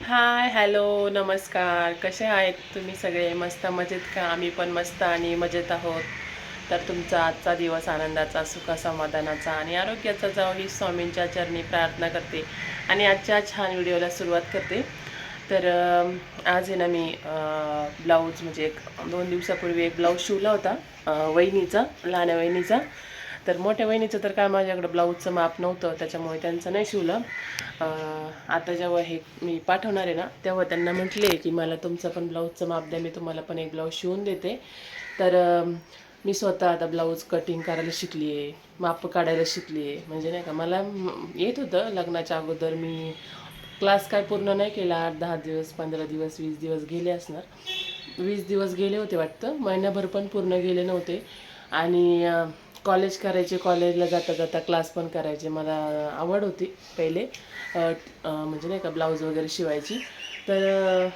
Hi hello नमस्कार. कसे आहेत तुम्ही सगळे? मस्त मजेत का? आम्ही पण मस्त आणि मजेत आहोत. तर तुमचा आजचा दिवस आनंदाचा सुख समाधानाचा आणि आरोग्याचा जावं ही स्वामींच्या चरणी प्रार्थना करते आणि आजच्या छान व्हिडिओला सुरुवात करते. तर आज आहे ना मी ब्लाऊज म्हणजे एक दोन दिवसापूर्वी एक ब्लाऊज शिवला होता वहिनीचा लहान वहिनीचा. तर मोठ्या बहिणीचं तर काय माझ्याकडं ब्लाऊजचं माप नव्हतं त्याच्यामुळे त्यांचं नाही शिवलं. आता जेव्हा हे मी पाठवणार आहे ना तेव्हा त्यांना म्हटले की मला तुमचं पण ब्लाऊजचं माप द्या मी तुम्हाला पण एक ब्लाऊज शिवून देते. तर मी स्वतः आता ब्लाऊज कटिंग करायला शिकली आहे माप काढायला शिकली आहे म्हणजे नाही का मला येत होतं लग्नाच्या अगोदर मी क्लास काय पूर्ण नाही केला आठ दहा दिवस पंधरा दिवस वीस दिवस गेले असणार. वीस दिवस गेले होते वाटतं महिनाभर पण पूर्ण गेले नव्हते. आणि कॉलेज करायचे कॉलेजला जाता जाता क्लास पण करायचे. मला आवड होती पहिले. म्हणजे नाही का ब्लाऊज वगैरे शिवायची. तर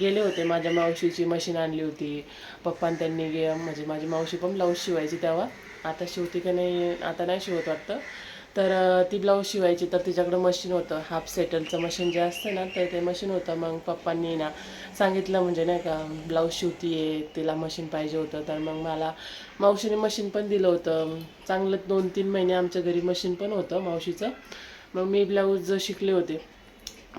गेले होते. माझ्या मावशीची मशीन आणली होती. पप्पान त्यांनी गे म्हणजे माझी मावशी पण ब्लाऊज शिवायची तेव्हा. आता शिवते का नाही आता नाही शिवत वाटतं. तर ती ब्लाऊज शिवायची तर तिच्याकडं मशीन होतं. हाफ सेटलचं मशीन जे असतं ना तर ते मशीन होतं. मग पप्पांनी ना सांगितलं म्हणजे नाही का ब्लाऊज शिवतीये तिला मशीन पाहिजे होतं. तर मग मला मावशीने मशीन पण दिलं होतं. चांगलं दोन तीन महिने आमच्या घरी मशीन पण होतं मावशीचं. मग मी ब्लाऊज शिकले होते.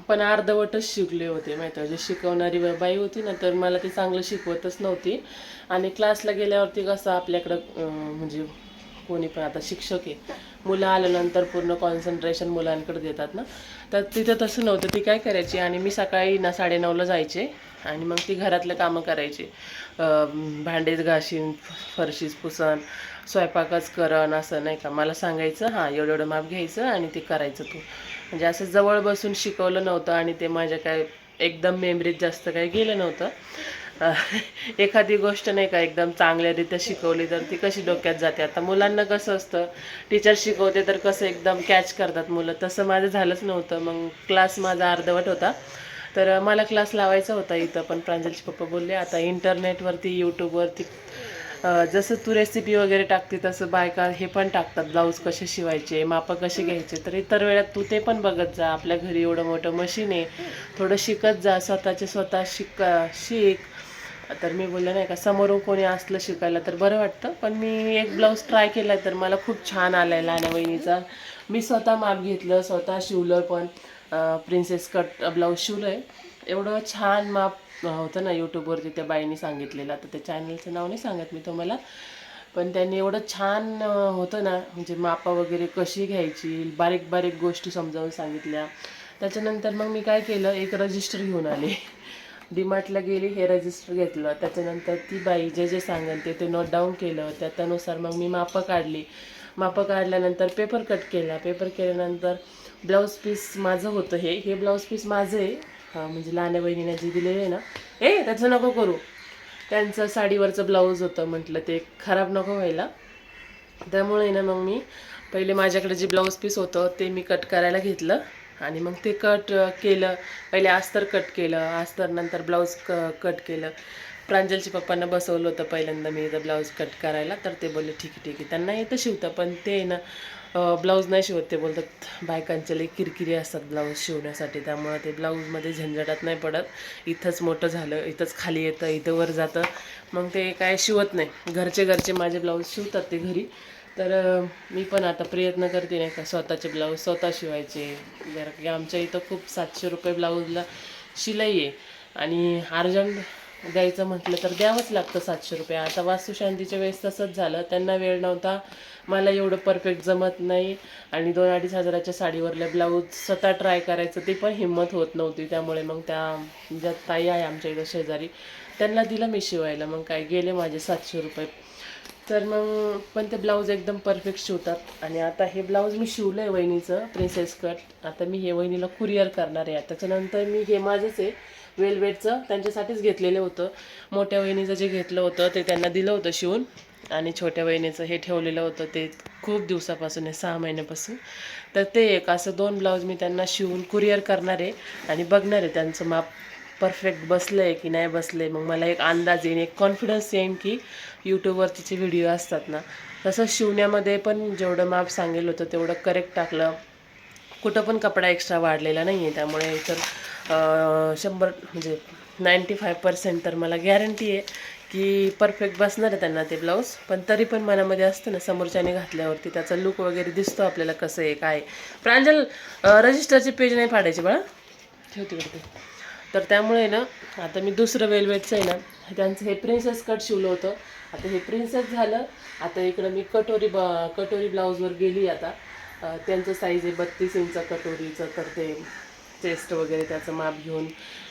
पण अर्धवटच शिकले होते माहिती आहे, जे शिकवणारी बा- बाई होती ना तर मला ती चांगलं शिकवतच नव्हती. आणि क्लासला गेल्यावरती कसं आपल्याकडं म्हणजे कोणी पण आता शिक्षक आहे. मुलं आल्यानंतर पूर्ण कॉन्सन्ट्रेशन मुलांकडे देतात ना. तर तिथं तसं नव्हतं ती काय करायची? आणि मी सकाळी ना साडेनऊला जायचे आणि मग ती घरातलं कामं करायची. भांडेच घाशीन फरशीच पुसन स्वयंपाकच करण असं नाही का? मला सांगायचं हां एवढं एवढं माप घ्यायचं आणि ते करायचं तू. म्हणजे असं जवळ बसून शिकवलं नव्हतं आणि ते माझ्या काय एकदम मेमरीत जास्त काही गेलं नव्हतं. एखादी गोष्ट नाही का एकदम चांगल्यारीत्या शिकवली तर ती कशी डोक्यात जाते? आता मुलांना कसं असतं? टीचर शिकवते तर कसं एकदम कॅच करतात मुलं? तसं माझं झालंच नव्हतं. मग क्लास माझा अर्धवट होता. तर मला क्लास लावायचा होता इथं पण प्रांजलचे पप्पा बोलले आता इंटरनेटवरती यूट्यूबवरती जसं तू रेसिपी वगैरे टाकते तसं बायका हे पण टाकतात. ब्लाऊज कसे शिवायचे मापं कसे घ्यायचे? तर इतर वेळात तू ते पण बघत जा. आपल्या घरी एवढं मोठं मशीन आहे. थोडं शिकत जा. स्वतःचे स्वतः शिक शिक. तर मी बोलले नाही का समोरून कोणी असलं शिकायला तर बरं वाटतं. पण मी एक ब्लाऊज ट्राय केला तर मला खूप छान आला आहे लहान वहिनीचा. मी स्वतः माप घेतलं स्वतः शिवलं पण प्रिन्सेस कट ब्लाऊज शिवलं आहे एवढं छान माप होतं ना यूट्यूबवरती त्या बाईने सांगितलेलं. आता त्या चॅनलचं नाव नाही सांगत मी तुम्हाला. पण त्यांनी एवढं छान होतं ना म्हणजे मापा वगैरे कशी घ्यायची बारीक बारीक गोष्टी समजावून सांगितल्या. त्याच्यानंतर मग मी काय केलं एक रजिस्टर घेऊन आले. डीमार्टला गेली हे रजिस्टर घेतलं. त्याच्यानंतर ती बाई जे जे सांगेल ते ते नोट डाऊन केलं. त्या त्यानुसार मग मी मापं काढली. मापं काढल्यानंतर पेपर कट केला. पेपर केल्यानंतर ब्लाऊज पीस माझं होतं हे. हे ब्लाऊज पीस माझं आहे. म्हणजे लहान्या बहिणीने जे दिलेलं आहे ना. ए त्याचं नको करू. त्यांचं साडीवरचं ब्लाऊज होतं म्हटलं ते. खराब नको व्हायला. त्यामुळे ना मग मी पहिले माझ्याकडे जे ब्लाऊज पीस होतं ते मी कट करायला घेतलं. आणि मग ते कट केलं. पहिले अस्तर कट केलं. अस्तर नंतर ब्लाऊज क कट केलं. प्रांजलच्या पप्पांना बसवलं होतं पहिल्यांदा मी इथं ब्लाऊज कट करायला. तर ते बोलले ठीक आहे ठीक आहे. त्यांना येतं शिवतं पण ते आहे ना ब्लाऊज नाही शिवत. ते बोलतात बायकांचे लई किरकिरी असतात ब्लाऊज शिवण्यासाठी. त्यामुळं ते ब्लाऊजमध्ये झंझटात नाही पडत. इथंच मोठं झालं. इथंच खाली येतं. इथं वर जातं. मग ते काय शिवत नाही. घरचे घरचे माझे ब्लाऊज शिवतात ते घरी. तर मी पण आता प्रयत्न करते नाही का स्वतःचे ब्लाऊज स्वतः शिवायचे. जरा की आमच्या इथं खूप सातशे रुपये ब्लाऊजला शिलाई आहे. आणि अर्जंट द्यायचं म्हटलं तर द्यावंच लागतं सातशे रुपये. आता वास्तुशांतीच्या वेळेस तसंच झालं. त्यांना वेळ नव्हता. मला एवढं परफेक्ट जमत नाही. आणि दोन अडीच हजाराच्या साडीवरल्या ब्लाऊज स्वतः ट्राय करायचं ते पण हिंमत होत नव्हती. त्यामुळे मग त्या ज्या ताई आहे आमच्या इथं शेजारी त्यांना दिलं मी शिवायला. मग काय गेले माझे सातशे रुपये. तर मग पण ते ब्लाऊज एकदम परफेक्ट शिवतात. आणि आता हे ब्लाऊज मी शिवलं आहे वहिनीचं प्रिन्सेस कट आता मी हे वहिनीला कुरिअर करणार आहे. त्याच्यानंतर मी हे माझंच आहे वेलवेटचं त्यांच्यासाठीच घेतलेलं होतं. मोठ्या वहिनीचं जे घेतलं होतं ते त्यांना दिलं होतं शिवून. आणि छोट्या वहिनीचं हे ठेवलेलं होतं ते खूप दिवसापासून आहे सहा महिन्यापासून. तर ते एक असं दोन ब्लाऊज मी त्यांना शिवून कुरिअर करणार आहे. आणि बघणार आहे त्यांचं माप. परफेक्ट बसलं आहे की नाही बसलं आहे मग मला एक अंदाज येईन एक कॉन्फिडन्स येईन की यूट्यूबवर तिचे व्हिडिओ असतात ना. तसं शिवण्यामध्ये पण जेवढं माप सांगेल होतं तेवढं करेक्ट टाकलं. कुठं पण कपडा एक्स्ट्रा वाढलेला नाही आहे त्यामुळे तर शंभर म्हणजे नाईंटी फाय पर्सेंट तर मला गॅरंटी आहे की परफेक्ट बसणार आहे त्यांना ते ब्लाऊज पण तरी पण मनामध्ये असतं ना समोरच्याने घातल्यावरती त्याचा लुक वगैरे दिसतो आपल्याला कसं आहे काय प्रांजल रजिस्टरचे पेज नाही फाडायचे बाळा. ठेवते तिकडे तर त्यामुळे ना आता मी दुसरं वेलवेटचं आहे ना त्यांचं हे प्रिन्सेस कट शिवलं होतं. आता हे प्रिन्सेस झालं आता इकडं मी कटोरी ब कटोरी ब्लाऊजवर गेली आता. त्यांचं साईज आहे बत्तीस इंच कटोरीचं तर ते चेस्ट वगैरे त्याचं माप घेऊन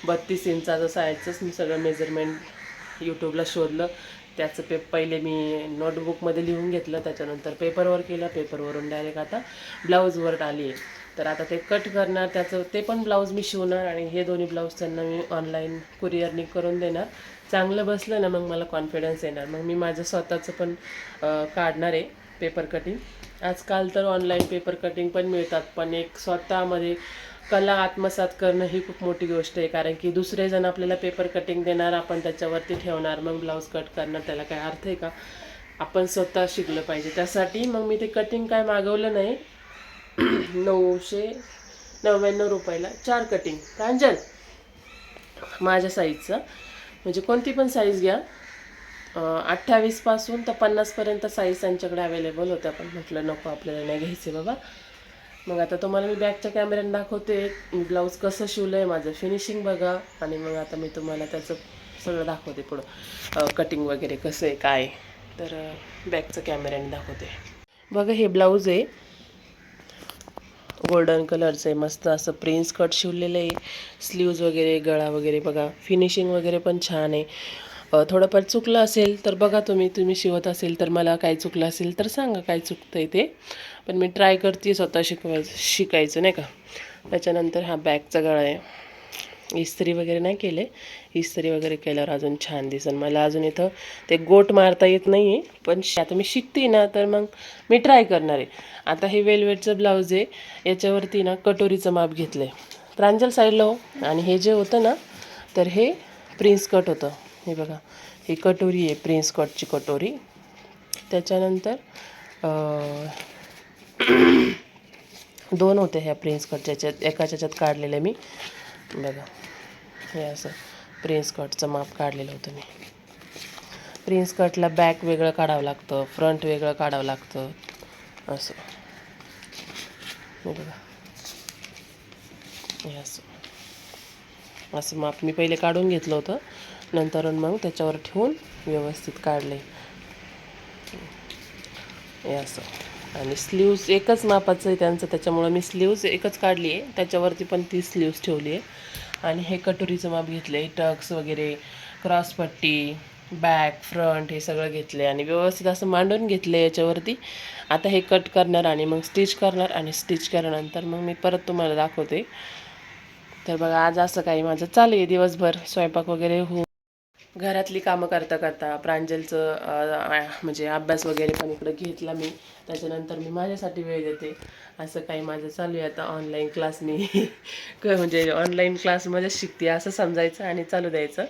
बत्तीस इंचाचं साईजचंच मी सगळं मेजरमेंट यूट्यूबला शोधलं. त्याचं पे पहिले मी नोटबुकमध्ये लिहून घेतलं त्याच्यानंतर पेपरवर केलं पेपरवरून डायरेक्ट आता ब्लाऊजवर आली आहे. तर आता ते कट करणार त्याचं ते पण ब्लाऊज मी शिवणार आणि हे दोन्ही ब्लाऊज त्यांना मी ऑनलाईन कुरिअरनी करून देणार. चांगलं बसलं ना मग मला कॉन्फिडन्स येणार. मग मी माझं स्वतःचं पण काढणार आहे पेपर कटिंग आजकाल तर ऑनलाईन पेपर कटिंग पण मिळतात पण एक स्वतःमध्ये कला आत्मसात करणं ही खूप मोठी गोष्ट आहे. कारण की दुसरे जण आपल्याला पेपर कटिंग देणार आपण त्याच्यावरती ठेवणार मग ब्लाऊज कट करणार त्याला काय अर्थ आहे का? आपण स्वतः शिकलं पाहिजे. त्यासाठी मग मी ते कटिंग काय मागवलं नाही. नऊशे नव्याण्णव रुपयाला चार कटिंग प्रांजल माझ्या साईजचं म्हणजे कोणती पण साईज घ्या. अठ्ठावीसपासून तर पन्नासपर्यंत साईज त्यांच्याकडे अवेलेबल होत्या. पण म्हटलं नको आपल्याला नाही घ्यायचे बाबा. मग आता तुम्हाला मी बॅकच्या कॅमेऱ्याने दाखवते. ब्लाऊज कसं शिवलं आहे माझं फिनिशिंग बघा. आणि मग आता मी तुम्हाला त्याचं सगळं दाखवते पुढं. कटिंग वगैरे कसं आहे काय तर बॅकचं कॅमेऱ्याने दाखवते. बघा हे ब्लाऊज आहे. गोल्डन कलरचं आहे मस्त असं प्रिन्स कट शिवलेलं आहे. स्लीव्ज वगैरे गळा वगैरे बघा. फिनिशिंग वगैरे पण छान आहे. थोडंफार चुकलं असेल तर बघा तुम्ही तुम्ही शिवत असेल तर मला काय चुकलं असेल तर सांगा काय चुकतं आहे ते. पण मी ट्राय करते स्वतः शिकवायचं शिकायचं नाही का? त्याच्यानंतर हा बॅगचा गळा आहे. इस्त्री वगैरे नाही केले. इस्त्री वगैरे केल्यावर अजून छान दिसेल. मला अजून इथं ते गोट मारता येत नाही आहे पण आता मी शिकते ना तर मग मी ट्राय करणार आहे. आता हे वेलवेटचं ब्लाऊज आहे याच्यावरती ना कटोरीचं माप घेतलं आहे प्रांजल साईडला हो. आणि हे जे होतं ना तर हे प्रिन्स कट होतं. हे बघा ही कटोरी आहे प्रिन्स कटची कटोरी. त्याच्यानंतर दोन होते ह्या प्रिन्स कटच्या याच्यात एकाच्या याच्यात काढलेल्या मी. बघा. हे असं प्रिन्स कटचं माप काढलेलं होतं मी. प्रिन्स कटला बॅक वेगळं काढावं लागतं फ्रंट वेगळं काढावं लागतं असं. बघा. हे असं. असं माप मी पहिले काढून घेतलं होतं. नंतर मग त्याच्यावर ठेवून व्यवस्थित काढले. हे असं. आणि स्लीव्ज एकच मापाचं आहे त्यांचं त्याच्यामुळं मी स्लीव्ज एकच काढली आहे त्याच्यावरती पण ती स्लीव्ज ठेवली आहे आणि हे कटोरीचं माप घेतलं आहे टक्स वगैरे क्रॉसपट्टी बॅक फ्रंट हे सगळं घेतलं आहे आणि व्यवस्थित असं मांडून घेतलं आहे याच्यावरती. आता हे कट करणार आणि मग स्टिच करणार आणि स्टिच केल्यानंतर मग मी परत तुम्हाला दाखवते. तर बघा आज असं काही माझं चालू आहे दिवसभर. स्वयंपाक वगैरे होऊन घरातली कामं करता करता प्रांजलचं म्हणजे अभ्यास वगैरे पण इकडं घेतला मी. त्याच्यानंतर मी माझ्यासाठी वेळ देते. असं काही माझं चालू आहे आता ऑनलाईन क्लास मी. म्हणजे ऑनलाईन क्लासमध्येच शिकते असं समजायचं आणि चालू द्यायचं.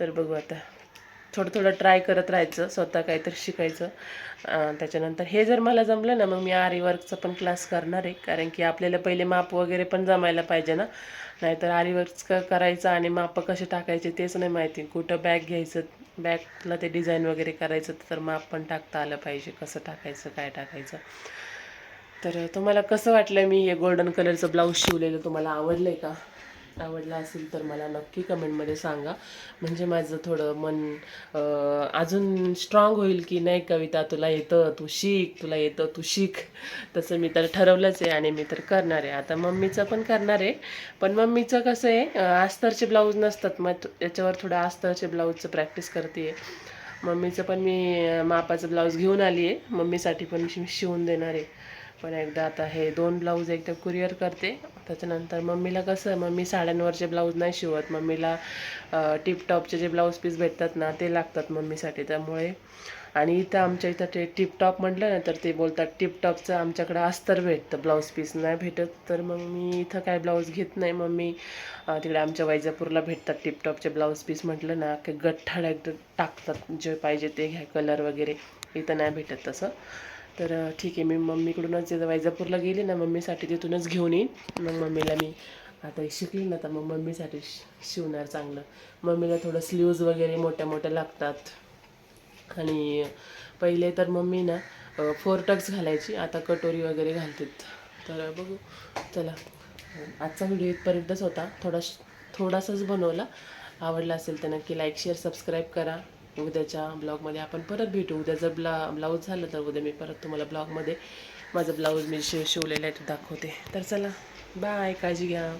तर बघू आता. थोडं थोडं ट्राय करत राहायचं स्वतः काहीतरी शिकायचं. त्याच्यानंतर हे जर मला जमलं ना मग मी आरी वर्कचा पण क्लास करणार आहे. कारण की आपल्याला पहिले माप वगैरे पण जमायला पाहिजे ना. नाहीतर आरी वर्क करायचं आणि माप कसे टाकायचे तेच नाही माहिती. कुठं बॅग घ्यायचं बॅगला ते डिझाईन वगैरे करायचं तर माप पण टाकता आलं पाहिजे. कसं टाकायचं काय टाकायचं. तर तुम्हाला कसं वाटलं मी हे गोल्डन कलरचं ब्लाऊज शिवलेलं? तुम्हाला आवडलं आहे का? आवडला असेल तर मला नक्की कमेंटमध्ये सांगा. म्हणजे माझं थोडं मन अजून स्ट्रॉंग होईल की नाही कविता तुला येतं तू शिक तुला येतं तू शिक. तसं मी तर ठरवलंच आहे आणि मी तर करणार आहे. आता मम्मीचं पण करणार आहे. पण मम्मीचं कसं आहे आस्तरचे अस्तरचे ब्लाऊज नसतात. मग त्याच्यावर थोडं अस्तरचे ब्लाऊजचं प्रॅक्टिस करते मम्मीचं पण मी मापाचं ब्लाऊज घेऊन आली आहे मम्मीसाठी पण मी शिवून देणार आहे. पण एकदा आता हे दोन ब्लाऊज एकदा कुरिअर करते. त्याच्यानंतर मम्मीला कसं मम्मी साड्यांवरचे ब्लाऊज नाही शिवत. मम्मीला टिपटॉपचे जे ब्लाऊज पीस भेटतात ना ते लागतात मम्मीसाठी त्यामुळे. आणि इथं आमच्या इथं ते टिपटॉप म्हटलं ना तर ते बोलतात टिपटॉपचं आमच्याकडं अस्तर भेटतं ब्लाऊज पीस नाही भेटत. तर मग मी इथं काय ब्लाऊज घेत नाही. मम्मी तिकडे आमच्या वैजापूरला भेटतात टिपटॉपचे ब्लाऊज पीस म्हटलं ना की गठ्ठाड एकदम टाकतात जे पाहिजे ते घ्या कलर वगैरे. इथं नाही भेटत तसं. तर ठीक आहे. मी मम्मीकडूनच वैजापूरला गेली ना मम्मीसाठी तिथूनच घेऊन येईन. मग मम्मीला मी आता शिकली ना तर मग मम्मीसाठी शि- शिवणार चांगलं. मम्मीला थोडं स्लीव्ज वगैरे मोठ्या मोठ्या लागतात. आणि पहिले तर मम्मी ना फोर टक्स घालायची. आता कटोरी वगैरे घालतात. तर बघू. चला. आजचा व्हिडिओ इथपर्यंतच होता. थोडा थोडासाच बनवला. आवडला असेल तर नक्की लाईक शेअर सबस्क्राईब करा. उद्याच्या ब्लॉगमध्ये आपण परत भेटू. उद्या जर ब्ला ब्लाऊज झालं तर उद्या मी परत तुम्हाला ब्लॉगमध्ये माझं ब्लाऊज मी शिव शिवलेलं आहे ते दाखवते. तर चला बाय काळजी घ्या.